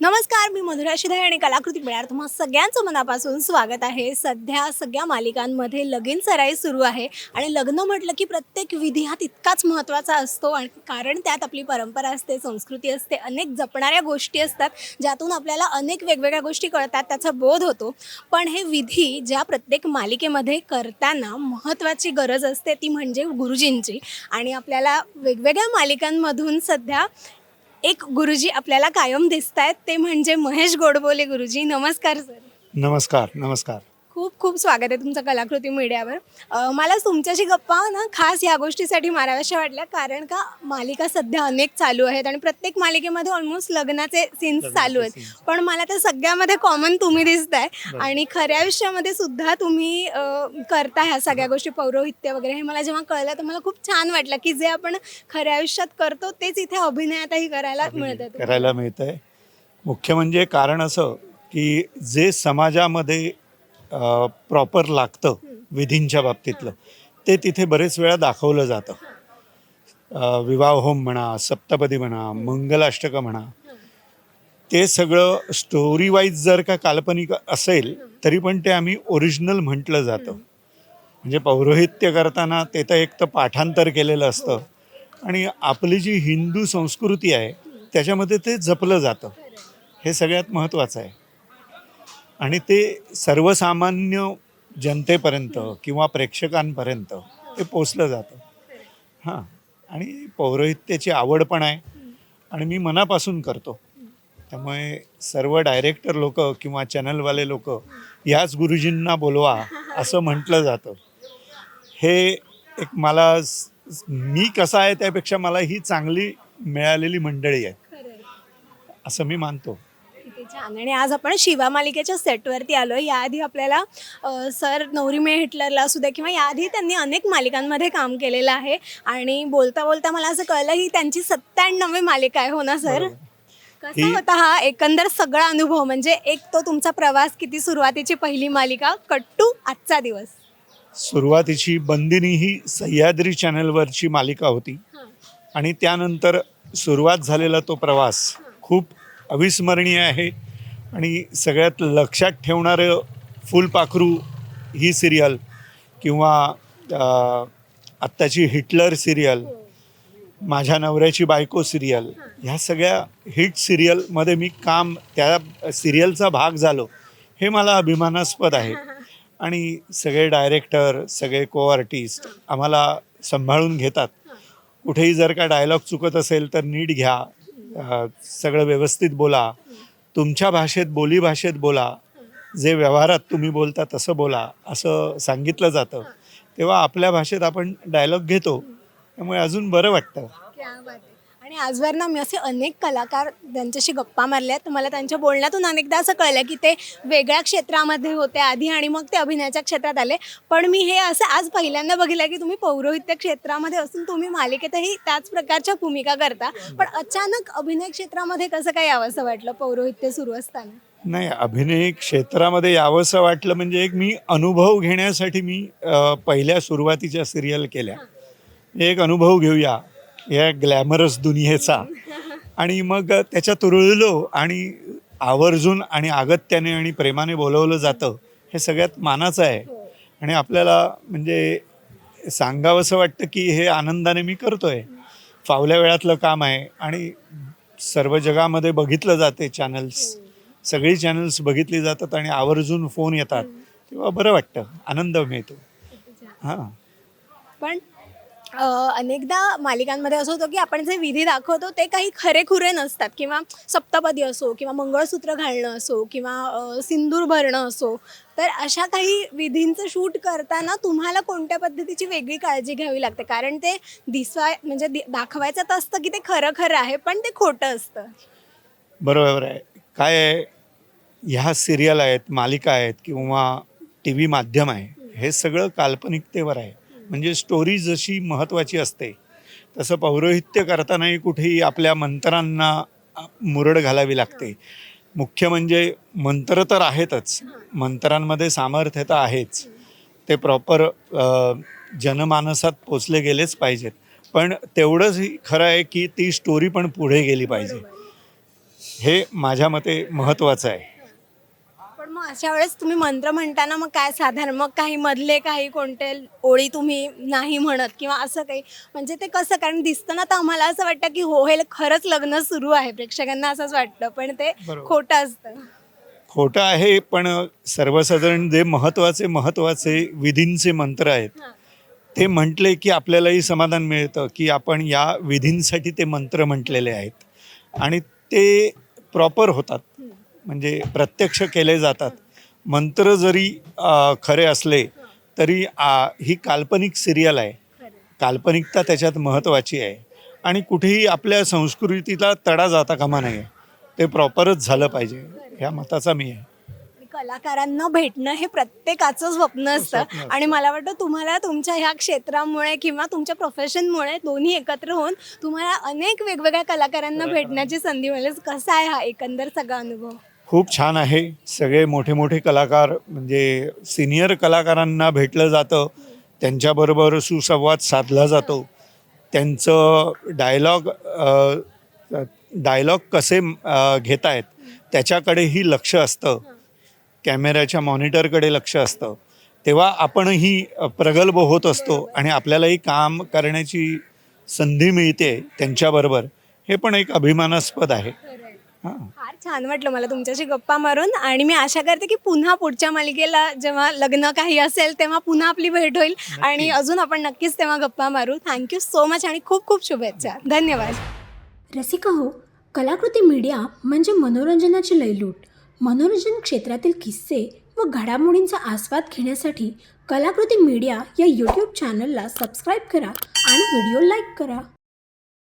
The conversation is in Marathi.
नमस्कार मी मधुरा शिधाई आणि कलाकृती मिळणार तुम्हा सगळ्यांचं मनापासून स्वागत आहे. सध्या सगळ्या मालिकांमध्ये लगीन सराई सुरू आहे आणि लग्न म्हटलं की प्रत्येक विधी हा तितकाच महत्त्वाचा असतो आणि कारण त्यात आपली परंपरा असते संस्कृती असते अनेक जपणाऱ्या गोष्टी असतात ज्यातून आपल्याला अनेक वेगवेगळ्या गोष्टी कळतात त्याचा बोध होतो. पण हे विधी ज्या प्रत्येक मालिकेमध्ये करताना महत्त्वाची गरज असते ती म्हणजे गुरुजींची आणि आपल्याला वेगवेगळ्या मालिकांमधून सध्या एक गुरुजी आपल्याला कायम दिसत आहेत ते म्हणजे महेश गोडबोले गुरुजी. नमस्कार सर. नमस्कार नमस्कार. खूप खूप स्वागत आहे तुमचं कलाकृती मीडियावर. मला तुमच्याशी गप्पा ना खास या गोष्टीसाठी माराव्याशा वाटल्या कारण का मालिका सध्या अनेक चालू आहेत आणि प्रत्येक मालिकेमध्ये ऑलमोस्ट लग्नाचे सीन्स चालू आहेत. पण मला त्या सगळ्यामध्ये कॉमन तुम्ही दिसताय आणि खऱ्या आयुष्यामध्ये सुद्धा तुम्ही करता ह्या सगळ्या गोष्टी पौरोहित्य वगैरे हे मला जेव्हा कळलं तर मला खूप छान वाटलं की जे आपण खऱ्या आयुष्यात करतो तेच इथे अभिनयातही करायला मिळतं. करायला मिळत आहे मुख्य म्हणजे कारण असं की जे समाजामध्ये प्रॉपर लागतं विधींच्या बाबतीतलं. ते तिथे बरेच वेळा दाखवलं जातं. विवाह होम म्हणा सप्तपदी म्हणा मंगलाष्टकं म्हणा. ते सगळं स्टोरी वाईज जर का काल्पनिक असेल तरी पण ते आम्ही ओरिजिनल म्हटलं जातं. म्हणजे पौरोहित्य करताना ते तर एक तर पाठांतर केलेलं असतं. आणि आपली जी हिंदू संस्कृती आहे त्याच्यामध्ये ते जपलं जातं. हे सगळ्यात महत्त्वाचं आहे. आणि ते सर्वसामान्य जनतेपर्यंत किंवा प्रेक्षकांपर्यंत ते पोचलं जातं. हां. आणि पौरोहित्याची आवड पण आहे. आणि मी मनापासून करतो. त्यामुळे सर्व डायरेक्टर लोक किंवा चॅनलवाले लोक याच गुरुजींना बोलवा असं म्हटलं जातं. हे एक मला मी कसा आहे त्यापेक्षा मला ही चांगली मिळालेली मंडळी आहे. असं मी मानतो. छान आणि आज आपण शिवा मालिकेच्या सेटवरती आलो याआधी आपल्याला अ, सर नवरी मे हिटलरला असू द्या किंवा याआधी त्यांनी अनेक मालिकांमध्ये काम केलेलं आहे. आणि बोलता बोलता मला असं कळलं ही त्यांची सत्त्याण्णवे मालिका आहे. हो ना सर? बरोबर. कसा ही- होता हा एकंदर सगळा अनुभव? म्हणजे एक तो तुमचा प्रवास किती सुरुवातीची पहिली मालिका कट्टू आजचा दिवस? सुरुवातीची बंदिनी ही सह्याद्री चॅनलवरची मालिका होती. आणि त्यानंतर सुरुवात झालेला तो प्रवास खूप अविस्मरणीय आहे. आणि सगळ्यात लक्षात ठेवणारं फुलपाखरू ही सिरियल किंवा आत्ताची हिटलर सिरियल माझ्या नवऱ्याची बायको सिरियल ह्या सगळ्या हिट सिरियलमध्ये मी काम त्या सिरियलचा भाग झालो हे मला अभिमानास्पद आहे. आणि सगळे डायरेक्टर सगळे को आर्टिस्ट आम्हाला सांभाळून घेतात. कुठेही जर का डायलॉग चुकत असेल तर नीट घ्या. सगळं व्यवस्थित बोला. तुमच्या भाषेत बोली भाषेत बोला. जे व्यवहारात तुम्ही बोलता तसं बोला असं सांगितलं जातं. तेव्हा आपल्या भाषेत आपण डायलॉग घेतो. त्यामुळे अजून बरं वाटतं. आणि आजवर ना मी असे अनेक कलाकार त्यांच्याशी गप्पा मारल्या तर मला त्यांच्या बोलण्यातून अनेकदा असं कळलं की ते वेगळ्या क्षेत्रामध्ये होते आधी आणि मग ते अभिनयाच्या क्षेत्रात आले. पण मी हे असं आज पहिल्यांदा बघितलं की तुम्ही पौरोहित्य क्षेत्रामध्ये असून तुम्ही मालिकेतही त्याच प्रकारच्या भूमिका करता. पण अचानक अभिनय क्षेत्रामध्ये कसं काय यावंसं वाटलं? पौरोहित्य सुरू असताना? नाही अभिनय क्षेत्रामध्ये यावंसं वाटलं म्हणजे एक मी अनुभव घेण्यासाठी मी पहिल्या सुरुवातीच्या सिरियल केल्या. एक अनुभव घेऊया. या ग्लॅमरस दुनियेचा. आणि मग त्याच्यात रुळलो आणि आवर्जून आणि आगत्याने आणि प्रेमाने बोलवलं जातं हे सगळ्यात मानाचं आहे. आणि आपल्याला म्हणजे सांगावंसं वाटतं की हे आनंदाने मी करतोय. फावल्या वेळातलं काम आहे आणि सर्व जगामध्ये बघितलं जाते चॅनल्स सगळी चॅनल्स बघितली जातात आणि आवर्जून फोन येतात. तेव्हा बरं वाटतं. आनंद मिळतो. हां. पण अनेकदा मालिकांमध्ये असं होतं की आपण जे विधी दाखवतो ते काही खरेखुरे नसतात. किंवा सप्तपदी असो किंवा मंगळसूत्र घालणं असो किंवा सिंदूर भरणं असो तर अशा काही विधींचं शूट करताना तुम्हाला कोणत्या पद्धतीची वेगळी काळजी घ्यावी लागते? कारण ते दिसवाय म्हणजे दि- दाखवायचं तर असतं की ते खरं खरं आहे पण ते खोटं असतं. बरोबर आहे. काय आहे ह्या सिरियल आहेत मालिका आहेत किंवा टी व्ही माध्यम आहे हे सगळं काल्पनिकतेवर आहे. म्हणजे स्टोरी जशी महत्त्वाची असते तसं पौरोहित्य करतानाही कुठेही आपल्या मंत्रांना मुरड घालावी लागते. मुख्य म्हणजे मंत्र तर आहेतच मंत्रांमध्ये सामर्थ्य तर आहेच. ते प्रॉपर जनमानसात पोचले गेलेच पाहिजेत. पण तेवढंच खरं आहे की ती स्टोरी पण पुढे गेली पाहिजे. हे माझ्या मते महत्त्वाचं आहे. मग अशा वेळेस तुम्ही मंत्र म्हणताना मग काय साधारण? मग काही मधले काही कोणते ओळी तुम्ही नाही म्हणत किंवा असं काही? म्हणजे ते कसं? कारण दिसतं ना तर आम्हाला असं वाटतं की हो हे खरंच लग्न सुरू आहे. प्रेक्षकांना असंच वाटतं पण ते. खोटं असतं. खोटं आहे पण सर्वसाधारण जे महत्त्वाचे महत्त्वाचे विधींचे मंत्र आहेत. ते म्हटले की आपल्यालाही समाधान मिळतं की आपण या विधींसाठी ते मंत्र म्हटलेले आहेत. आणि ते प्रॉपर होतात. म्हणजे प्रत्यक्ष केले जातात. मंत्र जरी खरे असले तरी आ, ही काल्पनिक सिरियल आहे. काल्पनिकता त्याच्यात महत्त्वाची आहे. आणि कुठेही आपल्या संस्कृतीला तडा जाता कामा नये. ते प्रॉपरच झालं पाहिजे. ह्या मताचा मी आहे. कलाकारांना भेटणं हे प्रत्येकाचं स्वप्न असतं. स्वप्न असतं. आणि मला वाटतं तुम्हाला तुमच्या ह्या क्षेत्रामुळे किंवा तुमच्या प्रोफेशनमुळे दोन्ही एकत्र होऊन तुम्हाला अनेक वेगवेगळ्या कलाकारांना भेटण्याची संधी मिळेल. कसा आहे हा एकंदर सगळा अनुभव? खूप छान आहे. सगळे मोठे मोठे कलाकार म्हणजे सिनियर कलाकारांना भेटलं जातं. त्यांच्याबरोबर सुसंवाद साधला जातो. त्यांचं डायलॉग डायलॉग कसे घेत आहेत त्याच्याकडेही लक्ष असतं. कॅमेऱ्याच्या मॉनिटरकडे लक्ष असतं. तेव्हा आपणही प्रगल्भ होत असतो आणि आपल्यालाही काम करण्याची संधी मिळते त्यांच्याबरोबर. हे पण एक अभिमानास्पद आहे. फार छान वाटलं मला तुमच्याशी गप्पा मारून. आणि मी आशा करते की पुन्हा पुढच्या मालिकेला जेव्हा लग्न काही असेल तेव्हा पुन्हा आपली भेट होईल. आणि अजून आपण नक्कीच तेव्हा गप्पा मारू. थँक्यू सो मच आणि खूप खूप शुभेच्छा. धन्यवाद. रसिका हो कलाकृती मीडिया म्हणजे मनोरंजनाची लयलूट. मनोरंजन क्षेत्रातील किस्से व घडामोडींचा आस्वाद घेण्यासाठी कलाकृती मीडिया या यूट्यूब चॅनलला सबस्क्राईब करा आणि व्हिडिओ लाईक करा.